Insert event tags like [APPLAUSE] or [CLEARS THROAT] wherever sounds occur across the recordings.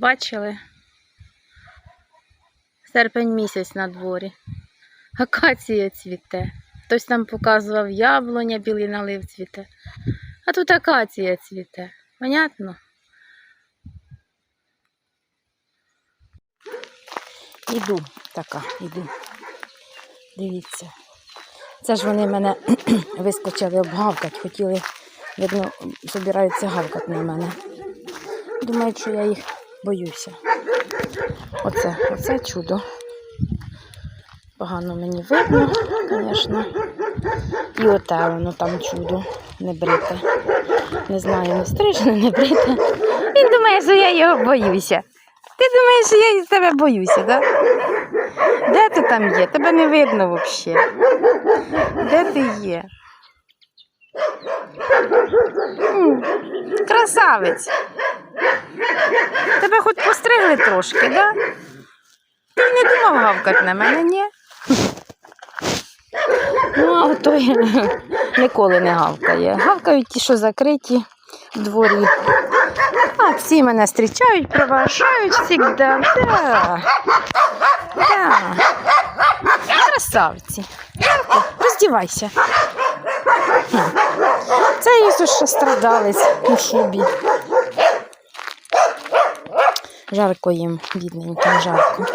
Бачили? Серпень місяць на дворі. Акація цвіте. Хтось там показував яблуня, білий налив цвіте. А тут акація цвіте. Понятно? Іду така, іду. Дивіться. Це ж вони мене [CLEARS THROAT] вискочили обгавкати, хотіли, видно, збираються гавкати на мене. Думають, що я їх боюся. Оце, оце чудо. Погано мені видно, звісно. І оте воно там чудо не брите. Не знаю, не стрижене, не брите. Він думає, що я його боюся. Ти думаєш, що я із тебе боюся, так? Де ти там є? Тебе не видно взагалі. Де ти є? Красавець. Тебе хоч постригли трошки, да? Ти не думав гавкати на мене, ні? Ну, а той ніколи не гавкає. Гавкають ті, що закриті в дворі. А всі мене зустрічають, проважають завжди. Да. Да. Красавці. Роздівайся. Це Ісус ще страдалець у шубі. Жарко їм, бідненьким, жарко.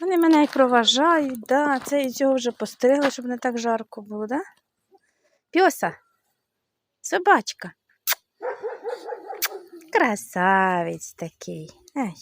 Вони мене і проважають, да. Це і цього вже постригли, щоб не так жарко було, да? Пьоса, собачка. Красавець такий. Ай.